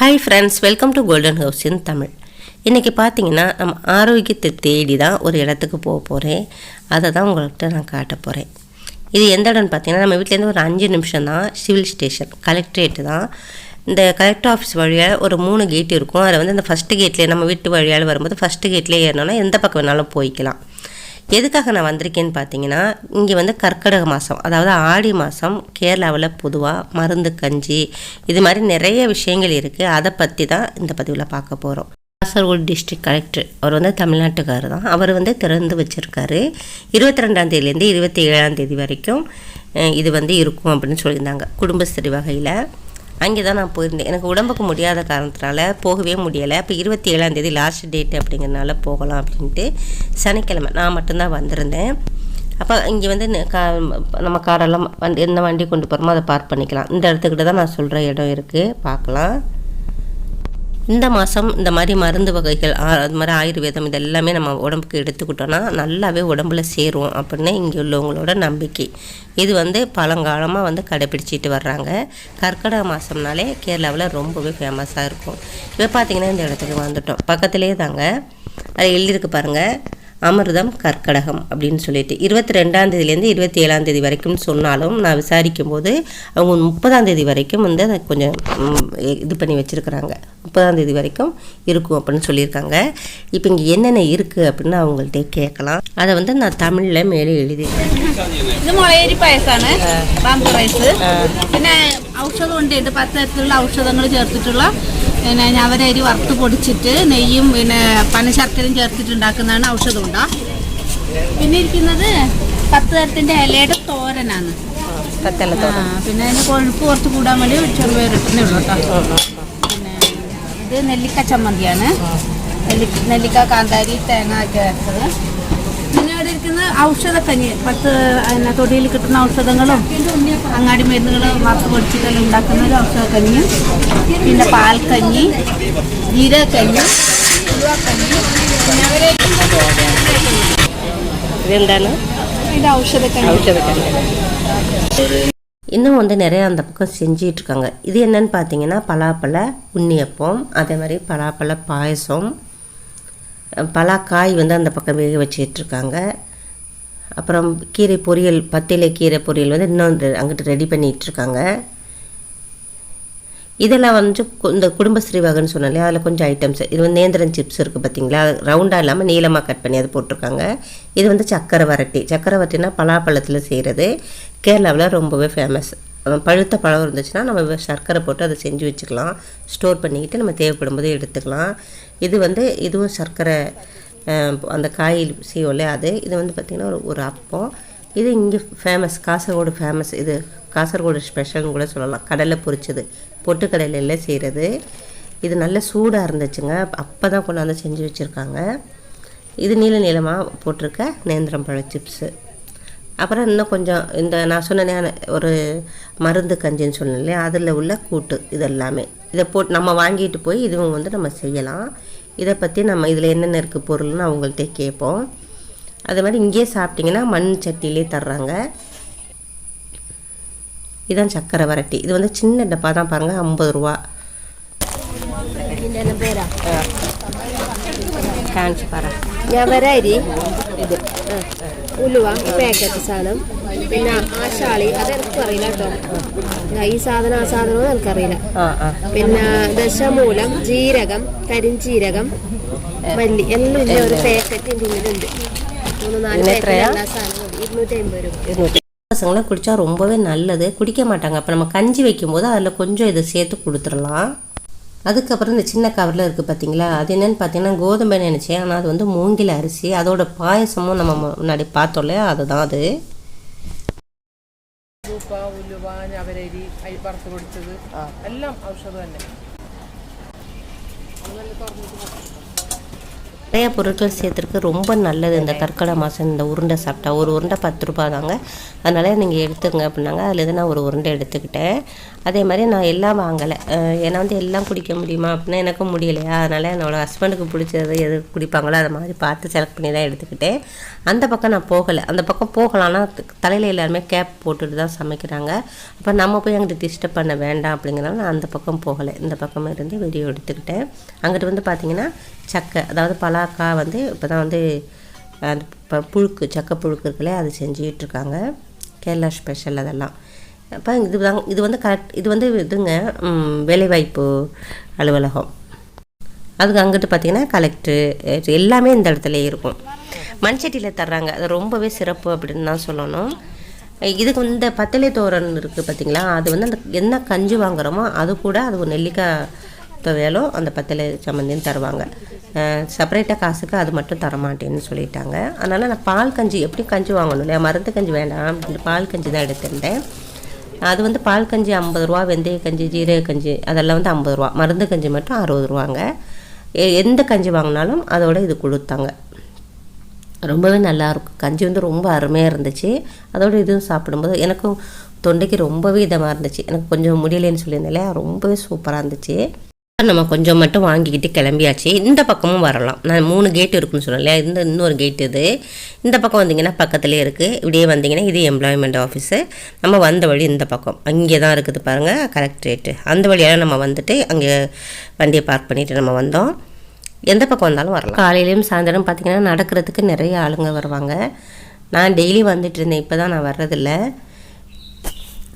Hi friends welcome to golden house in Tamil இன்றைக்கி பார்த்தீங்கன்னா நம்ம ஆரோக்கியத்தை தேடி தான் ஒரு இடத்துக்கு போக போகிறேன் அதை தான் உங்கள்கிட்ட நான் காட்ட போகிறேன் இது எந்த இடம்னு பார்த்தீங்கன்னா நம்ம வீட்டிலேருந்து ஒரு அஞ்சு நிமிஷம் தான் சிவில் ஸ்டேஷன் கலெக்ட்ரேட்டு தான். இந்த கலெக்டர் ஆஃபீஸ் வழியாக ஒரு மூணு கேட் இருக்கும். அதில் வந்து இந்த ஃபஸ்ட்டு கேட்லேயே நம்ம வீட்டு வழியால் வரும்போது ஃபஸ்ட்டு கேட்லேயே ஏறினோன்னா எந்த பக்கம் வேணாலும் போய்க்கலாம். எதுக்காக நான் வந்திருக்கேன்னு பார்த்தீங்கன்னா இங்கே வந்து கற்கடக மாதம் அதாவது ஆடி மாதம் கேரளாவில் பொதுவாக மருந்து கஞ்சி இது மாதிரி நிறைய விஷயங்கள் இருக்குது அதை பற்றி தான் இந்த பதிவில் பார்க்க போகிறோம் காசர்கோடு டிஸ்ட்ரிக்ட் கலெக்டர் அவர் வந்து தமிழ்நாட்டுக்காரர் தான். அவர் வந்து திறந்து வச்சுருக்காரு. இருபத்தி ரெண்டாம் தேதியிலேருந்து இருபத்தி ஏழாம் தேதி வரைக்கும் இது வந்து இருக்கும் அப்படின்னு சொல்லியிருந்தாங்க. குடும்பஸ்திரி வகையில் அங்கே தான் நான் போயிருந்தேன். எனக்கு உடம்புக்கு முடியாத காரணத்தினால போகவே முடியலை. அப்போ இருபத்தி ஏழாம் தேதி லாஸ்ட் டேட் அப்படிங்கிறனால போகலாம் அப்படின்ட்டு சனிக்கிழமை நான் மட்டும்தான் வந்திருந்தேன். அப்போ இங்கே வந்து நம்ம காரெல்லாம் வண்டி என்ன வண்டி கொண்டு போகிறோமோ அதை பார்க் பண்ணிக்கலாம். இந்த இடத்துக்கிட்ட தான் நான் சொல்கிற இடம் இருக்குது பார்க்கலாம். இந்த மாதம் இந்த மாதிரி மருந்து வகைகள் ஆ- அது மாதிரி ஆயுர்வேதம் இது எல்லாமே நம்ம உடம்புக்கு எடுத்துக்கிட்டோன்னா நல்லாவே உடம்புல சேரும் அப்படின்னு இங்கே உள்ளவங்களோட நம்பிக்கை. இது வந்து பழங்காலமாக வந்து கடைப்பிடிச்சிட்டு வர்றாங்க. கர்க்கிடக மாதம்னாலே கேரளாவில் ரொம்பவே ஃபேமஸாக இருக்கும். இப்போ பார்த்தீங்கன்னா இந்த இடத்துக்கு வந்துட்டோம். பக்கத்துலேயே தாங்க. அது எழுதியிருக்கு பாருங்கள் அமிர்தம் கற்கடகம் அப்படின்னு சொல்லிட்டு இருபத்தி ரெண்டாம் தேதியிலேருந்து இருபத்தி ஏழாம் தேதி வரைக்கும் சொன்னாலும் நான் விசாரிக்கும் போது அவங்க முப்பதாம் தேதி வரைக்கும் வந்து அதை கொஞ்சம் ம், இது பண்ணி வச்சுருக்குறாங்க முப்பதாம் தேதி வரைக்கும் இருக்கும் அப்படின்னு சொல்லியிருக்காங்க இப்போ இங்கே என்னென்ன இருக்குது அப்படின்னு அவங்கள்ட்ட கேட்கலாம் அதை வந்து நான் தமிழில் மேலே எழுதி ഇത് മുളയരി പായസമാണ് ബാമ്പു റൈസ് പിന്നെ ഔഷധമുണ്ട് ഇത് പത്ത് തരത്തിലുള്ള ഔഷധങ്ങൾ ചേർത്തിട്ടുള്ള പിന്നെ ഞവരരി വറുത്ത് പൊടിച്ചിട്ട് നെയ്യും പിന്നെ പനശർക്കരയും ചേർത്തിട്ട് ഉണ്ടാക്കുന്നതാണ് ഔഷധം ഉണ്ടാ പിന്നെ ഇരിക്കുന്നത് പത്ത് തരത്തിന്റെ ഇലയുടെ തോരനാണ്. പിന്നെ അതിന് കൊഴുപ്പ് കുറച്ച് കൂടാൻ വേണ്ടി ചെറുപയർ ഇട്ടുന്നേ ഉള്ളൂ കേട്ടോ. പിന്നെ ഇത് നെല്ലിക്ക ചമ്മന്തിയാണ്. നെല്ലിക്ക കാന്താരി തേങ്ങ ഒക്കെ അരച്ചത് പിന്നെ ഇവിടെ ഇരിക്കുന്ന ഔഷധക്കഞ്ഞി പത്ത് പിന്നെ തൊടിയിൽ കിട്ടുന്ന ഔഷധങ്ങളും അങ്ങാടി മരുന്നുകളും വറുത്ത് പൊടിച്ചിട്ടെല്ലാം ഉണ്ടാക്കുന്ന ഒരു ഔഷധക്കഞ്ഞിയും പിന്നെ പാൽക്കഞ്ഞി ജീരകക്കഞ്ഞി ഉലുവക്കഞ്ഞി പിന്നെ അവരെ ഇതെന്താണ് ഇത് ഔഷധക്കഞ്ഞി இன்னும் வந்து நிறைய அந்த பக்கம் செஞ்சிட்டு இருக்காங்க இது என்னன்னு பார்த்தீங்கன்னா பலாப்பழ உண்ணியப்பம் அதே மாதிரி பலாப்பழ பாயசம் பலாக்காய் வந்து அந்த பக்கம் வேக வச்சிட்டு அப்புறம் கீரை பொரியல் பத்திலை கீரை பொரியல் வந்து இன்னும் அங்கிட்டு ரெடி பண்ணிகிட்ருக்காங்க இதெல்லாம் வந்து கு- இந்த குடும்பஸ்ரீ வகைன்னு சொன்னாலே அதில் கொஞ்சம் ஐட்டம்ஸ் இது வந்து நேந்திரன் சிப்ஸ் இருக்குது பார்த்தீங்களா? ரவுண்டாக இல்லாமல் நீளமாக கட் பண்ணி அது போட்டிருக்காங்க. இது வந்து சக்கரை வரட்டி சக்கரை வரட்டினா பலாப்பழத்தில் செய்கிறது. கேரளாவில் ரொம்பவே ஃபேமஸ் பழுத்த பழம் இருந்துச்சுன்னா நம்ம சர்க்கரை போட்டு அதை செஞ்சு வச்சுக்கலாம். ஸ்டோர் பண்ணிக்கிட்டு நம்ம தேவைப்படும் போது எடுத்துக்கலாம். இது வந்து இதுவும் சர்க்கரை அந்த காய் செய்வோம்ல அது. இது வந்து பார்த்திங்கன்னா ஒரு ஒரு அப்பம். இது இங்கே ஃபேமஸ் காசர்கோடு ஃபேமஸ் இது காசர்கோடு ஸ்பெஷல்னு கூட சொல்லலாம். கடலை பொரிச்சது. பொட்டுக்கடலையில் செய்கிறது இது நல்ல சூடாக இருந்துச்சுங்க. அப்போ தான் கொண்டாந்து செஞ்சு வச்சுருக்காங்க. இது நீள நீளமாக போட்டிருக்க நேந்திரம் பழ சிப்ஸு அப்புறம் இன்னும் கொஞ்சம் இந்த நான் சொன்னேன் ஒரு மருந்து கஞ்சின்னு சொன்னேன் இல்லையா அதில் உள்ள கூட்டு இதெல்லாமே. இதை போட்டு நம்ம வாங்கிட்டு போய் இதுவும் வந்து நம்ம செய்யலாம். இதை பற்றி நம்ம இதில் என்னென்ன இருக்குது பொருள்னு அவங்கள்ட்ட கேட்போம். அதே மாதிரி இங்கேயே சாப்பிட்டிங்கன்னா மண் சட்டிலே தர்றாங்க. இதுதான் சக்கரை வரட்டி. இது வந்து சின்ன டப்பா தான் பாருங்கள் ஐம்பது ரூபா. காஞ்சி பாரு? ഉലുവ ഈ പാക്കറ്റ് സാധനം പിന്നെ ആശാളി അത് എനിക്ക് അറിയില്ല കേട്ടോ ദാ ഈ സാധനം ആ സാധനവും എനിക്കറിയില്ല ആ ആ പിന്നെ ദശമൂലം ജീരകം കരിഞ്ചീരകം മല്ലി എല്ലാം ഇല്ല ഒരു പാക്കറ്റ് ഇതിൻ്റെ ഉള്ളിലുണ്ട് മൂന്ന് നാല് ഇതിന് പാക്കറ്റ് എത്രയാ? എല്ലാ സാധനവും ഇരുന്നൂറ്റി അമ്പത് രൂപ இருநூற்றி பசங்களாம் குடித்தா ரொம்பவே நல்லது குடிக்க மாட்டாங்க அப்போ நம்ம கஞ்சி வைக்கும்போது அதில் கொஞ்சம் இதை சேர்த்து கொடுத்துடலாம் அதுக்கப்புறம் இந்த சின்ன கவரில் இருக்குது பார்த்தீங்களா அது என்னென்னு பார்த்தீங்கன்னா கோதுமை நினச்சேன் ஆனால் அது வந்து மூங்கில் அரிசி அதோட பாயசமும் நம்ம மு- முன்னாடி பார்த்தோம் இல்லையா அதுதான் அது ഉപ്പ ഉലുവ ഞവരരി അരി വറുത്ത് പൊടിച്ചത് എല്ലാം ഔഷധം തന്നെ நிறைய பொருட்கள் சேர்த்துருக்கு. ரொம்ப நல்லது இந்த கற்கடை மாதம் இந்த உருண்டை சாப்பிட்டா ஒரு உருண்டை பத்து ரூபா தாங்க. அதனால் நீங்கள் எடுத்துங்க அப்படின்னாங்க. அதில் நான் ஒரு உருண்டை எடுத்துக்கிட்டேன். அதே மாதிரி நான் எல்லாம் வாங்கலை. ஏன்னா வந்து எல்லாம் குடிக்க முடியுமா அப்படின்னா எனக்கும் முடியலையா? அதனால் என்னோடய ஹஸ்பண்டுக்கு பிடிச்சது எது குடிப்பாங்களோ அதை மாதிரி பார்த்து செலக்ட் பண்ணி தான் எடுத்துக்கிட்டேன். அந்த பக்கம் நான் போகலை. அந்த பக்கம் போகலான்னா தலையில் எல்லாருமே கேப் போட்டுட்டு தான் சமைக்கிறாங்க. அப்போ நம்ம போய் அங்கிட்டு டிஸ்டர்ப் பண்ண வேண்டாம் அப்படிங்கிறனால நான் அந்த பக்கம் போகலை. இந்த பக்கம் இருந்து வீடியோ எடுத்துக்கிட்டேன். அங்கிட்டு வந்து பார்த்தீங்கன்னா சக்கை அதாவது பலாக்கா வந்து இப்போ தான் வந்து அந்த ப- புழுக்கு சக்கை புழுக்கு இருக்குல்ல அது செஞ்சுக்கிட்டு இருக்காங்க கேரளா ஸ்பெஷல் அதெல்லாம். அப்போ இது தான் இது வந்து கரெக்ட் இது வந்து இதுங்க வேலைவாய்ப்பு அலுவலகம். அதுக்கு அங்கிட்டு பார்த்தீங்கன்னா கலெக்டர் எல்லாமே இந்த இடத்துல இருக்கும். மண்சட்டியில் தர்றாங்க. அது ரொம்பவே சிறப்பு அப்படின்னு தான் சொல்லணும். இதுக்கு இந்த பத்தலை தோரன் இருக்குது பார்த்தீங்களா அது வந்து அந்த என்ன கஞ்சி வாங்குறோமோ அது கூட அது ஒரு நெல்லிக்காய் வேலோ அந்த பத்தலை சம்மந்தியும் தருவாங்க. செப்பரேட்டாக காசுக்கு அது மட்டும் தரமாட்டேன்னு சொல்லிட்டாங்க. அதனால் நான் பால் கஞ்சி எப்படி கஞ்சி வாங்கணும் இல்லையா? மருந்து கஞ்சி வேண்டாம். இந்த பால் கஞ்சி தான் எடுத்திருந்தேன். அது வந்து பால் கஞ்சி ஐம்பது ரூபா வெந்தய கஞ்சி ஜீரக கஞ்சி அதெல்லாம் வந்து ஐம்பது ரூபா. மருந்து கஞ்சி மட்டும் அறுபது ரூபாங்க. எ- எந்த கஞ்சி வாங்கினாலும் அதோட இது கொடுத்தாங்க. ரொம்பவே நல்லா இருக்கும் கஞ்சி வந்து ரொம்ப அருமையாக இருந்துச்சு. அதோட இதுவும் சாப்பிடும்போது எனக்கும் தொண்டைக்கு ரொம்பவே இதமாக இருந்துச்சு. எனக்கு கொஞ்சம் முடியலைன்னு சொல்லியிருந்தேன் ரொம்பவே சூப்பராக இருந்துச்சு. நம்ம கொஞ்சம் மட்டும் வாங்கிக்கிட்டு கிளம்பியாச்சு. இந்த பக்கமும் வரலாம். நான் மூணு கேட் இருக்குன்னு சொன்னேன் இல்லையா? இந்த இன்னொரு கேட் இது. இந்த பக்கம் வந்தீங்கன்னா பக்கத்துலேயே இருக்குது இப்படியே வந்தீங்கன்னா இது எம்ப்ளாய்மெண்ட் ஆஃபீஸு நம்ம வந்த வழி இந்த பக்கம். அங்கே தான் இருக்குது பாருங்கள் கலெக்டரேட்டு அந்த வழியால் நம்ம வந்துட்டு அங்கே வண்டியை பார்க் பண்ணிவிட்டு நம்ம வந்தோம். எந்த பக்கம் வந்தாலும் வரலாம். காலையிலையும் சாயந்தரம் பார்த்தீங்கன்னா நடக்கிறதுக்கு நிறைய ஆளுங்க வருவாங்க. நான் டெய்லி வந்துட்டு இருந்தேன். இப்போ தான் நான் வர்றதில்ல.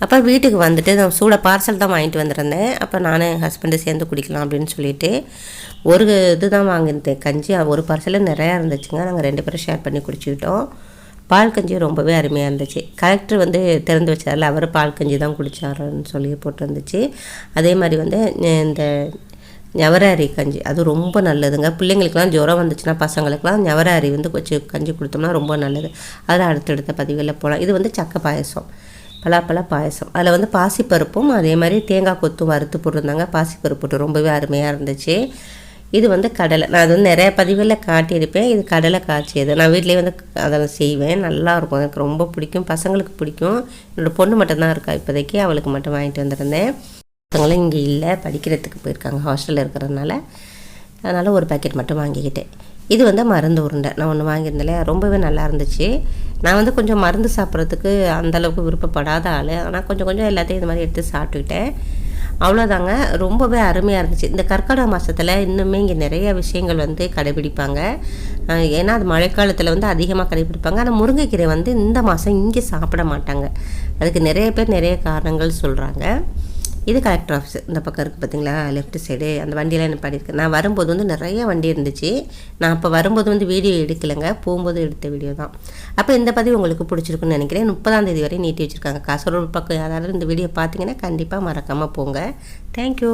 அப்போ வீட்டுக்கு வந்துட்டு நான் சூட பார்சல் தான் வாங்கிட்டு வந்திருந்தேன். அப்போ நானும் என் ஹஸ்பண்டு சேர்ந்து குடிக்கலாம் அப்படின்னு சொல்லிட்டு ஒரு இது தான் வாங்கியிருந்தேன். கஞ்சி ஒரு பார்சலில் நிறையா இருந்துச்சுங்க. நாங்கள் ரெண்டு பேரும் ஷேர் பண்ணி குடிச்சுக்கிட்டோம். பால் கஞ்சி ரொம்பவே அருமையாக இருந்துச்சு. கலெக்டர் வந்து திறந்து வச்சார்ல அவர் பால் கஞ்சி தான் குடித்தாருன்னு சொல்லி போட்டிருந்துச்சு. அதே மாதிரி வந்து இந்த நவராரி கஞ்சி அது ரொம்ப நல்லதுங்க. பிள்ளைங்களுக்குலாம் ஜுரம் வந்துச்சுன்னா பசங்களுக்குலாம் நவராரி வந்து கொஞ்சம் கஞ்சி கொடுத்தோம்னா ரொம்ப நல்லது. அதில் அடுத்தடுத்த பதிவில் போகலாம் இது வந்து சக்கை பாயசம். பலாப்பழ பாயசம். அதில் வந்து பாசிப்பருப்பும் அதே மாதிரி தேங்காய் கொத்தும் வறுத்து போட்டிருந்தாங்க. பாசிப்பருப்பு போட்டு ரொம்பவே அருமையாக இருந்துச்சு. இது வந்து கடலை. நான் அது வந்து நிறைய பதிவில் காட்டியிருப்பேன். இது கடலை காய்ச்சியது. நான் வீட்டிலேயே வந்து அதெல்லாம் செய்வேன். நல்லா இருக்கும். எனக்கு ரொம்ப பிடிக்கும். பசங்களுக்கு பிடிக்கும். என்னோடய பொண்ணு மட்டும்தான் இருக்கா இப்போதைக்கு. அவளுக்கு மட்டும் வாங்கிட்டு வந்திருந்தேன். பசங்களும் இங்கே இல்லை. படிக்கிறதுக்கு போயிருக்காங்க. ஹாஸ்டலில் இருக்கிறதுனால. அதனால் ஒரு பேக்கெட் மட்டும் வாங்கிக்கிட்டேன். இது வந்து மருந்து உருண்டை நான் ஒன்று வாங்கியிருந்தேன் ரொம்பவே நல்லா இருந்துச்சு. நான் வந்து கொஞ்சம் மருந்து சாப்பிட்றதுக்கு அந்தளவுக்கு விருப்பப்படாத ஆள். ஆனால் கொஞ்சம் கொஞ்சம் எல்லாத்தையும் இது மாதிரி எடுத்து சாப்பிட்டுக்கிட்டேன். அவ்வளோதாங்க ரொம்பவே அருமையாக இருந்துச்சு. இந்த கற்கடக மாதத்தில் இன்னுமே இங்கே நிறைய விஷயங்கள் வந்து கடைபிடிப்பாங்க. ஏன்னா அது மழைக்காலத்தில் வந்து அதிகமாக கடைபிடிப்பாங்க. ஆனால் முருங்கைக்கீரை வந்து இந்த மாதம் இங்கே சாப்பிட மாட்டாங்க. அதுக்கு நிறைய பேர் நிறைய காரணங்கள் சொல்கிறாங்க இது கலெக்டர் ஆஃபீஸ் இந்த பக்கம் இருக்குது பார்த்தீங்களா லெஃப்ட் சைடு அந்த வண்டியெல்லாம் என்ன பண்ணியிருக்கு நான் வரும்போது வந்து நிறைய வண்டி இருந்துச்சு. நான் அப்போ வரும்போது வந்து வீடியோ எடுக்கலைங்க. போகும்போது எடுத்த வீடியோ தான். அப்போ இந்த பதிவு உங்களுக்கு பிடிச்சிருக்குன்னு நினைக்கிறேன். முப்பதாம் தேதி வரை நீட்டி வச்சுருக்காங்க. காசரோடு பக்கம் யாராவது இந்த வீடியோ பார்த்தீங்கன்னா கண்டிப்பாக மறக்காமல் போங்க. தேங்க்யூ